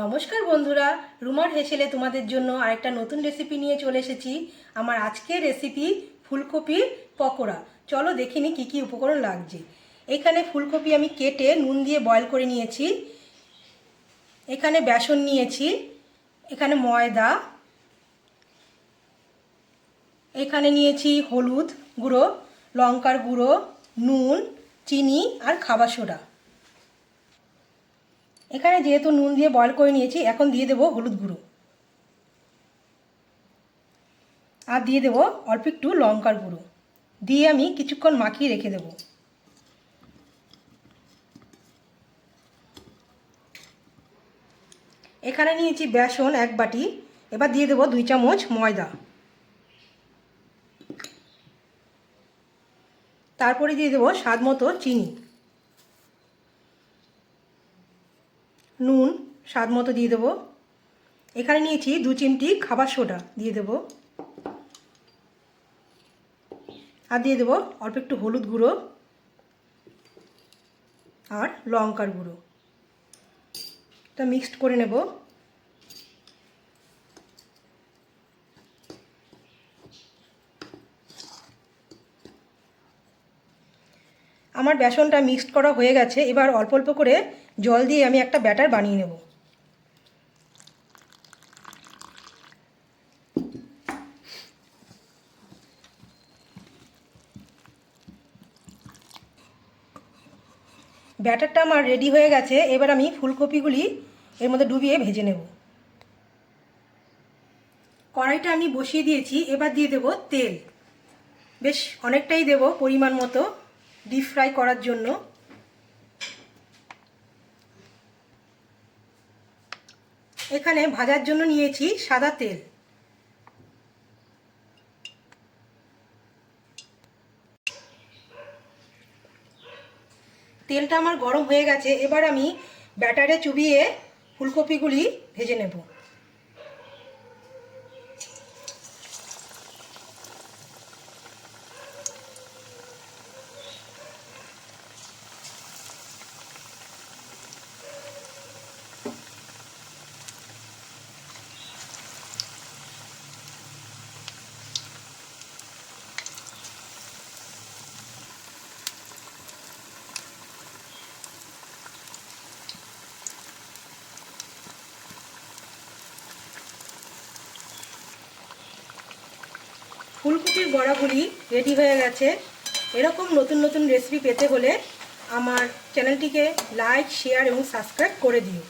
নমস্কার বন্ধুরা, রুমার হেসেলে তোমাদের জন্য আরেকটা নতুন রেসিপি নিয়ে চলে এসেছি। আমার আজকের রেসিপি ফুলকপির পকোড়া। চলো দেখিনি কি কি উপকরণ লাগছে। এখানে ফুলকপি আমি কেটে নুন দিয়ে বয়ল করে নিয়েছি। এখানে বেসন নিয়েছি। এখানে ময়দা। এখানে নিয়েছি হলুদ গুঁড়ো, লঙ্কার গুঁড়ো, নুন, চিনি আর খাবার সোডা। এখানে যেহেতু নুন দিয়ে বয়ল করে নিয়েছি, এখন দিয়ে দেবো হলুদ গুঁড়ো। আর দিয়ে দেবো অল্প একটু লঙ্কার গুঁড়ো। দিয়ে আমি কিছুক্ষণ মাখিয়ে রেখে দেবো। এখানে নিয়েছি বেসন এক বাটি, এবার দিয়ে দেবো দুই চামচ ময়দা। তারপরে দিয়ে দেবো স্বাদ মতো চিনি। নুন, স্বাদ মতো দিয়ে দেবো। এখানে নিয়েছি দু চিমটি খাবার সোডা দিয়ে দেবো। আর দিয়ে দেবো অল্প একটু হলুদ গুঁড়ো আর লঙ্কার গুঁড়ো। তা মিক্সড করে নেব। আমার বেসনটা মিক্সড করা হয়ে গেছে, এবার অল্প অল্প করে জল দিয়ে আমি একটা ব্যাটার বানিয়ে নেব। ব্যাটারটা আমার রেডি হয়ে গেছে, এবার আমি ফুলকপিগুলি এর মধ্যে ডুবিয়ে ভেজে নেব। কড়াইটা আমি বসিয়ে দিয়েছি, এবার দিয়ে দেব তেল। বেশ, অনেকটাই দেব পরিমাণ মতো। ডিপ ফ্রাই করার জন্য এখানে ভাজার জন্য নিয়েছি সাদা তেল। তেলটা আমার গরম হয়ে গেছে, এবার আমি ব্যাটারে চুবিয়ে ফুলকপিগুলি ভেজে নেব। ফুলকপির বড়াগুলি রেডি হয়ে গেছে। এরকম নতুন নতুন রেসিপি পেতে হলে আমার চ্যানেলটিকে লাইক শেয়ার এবং সাবস্ক্রাইব করে দিও।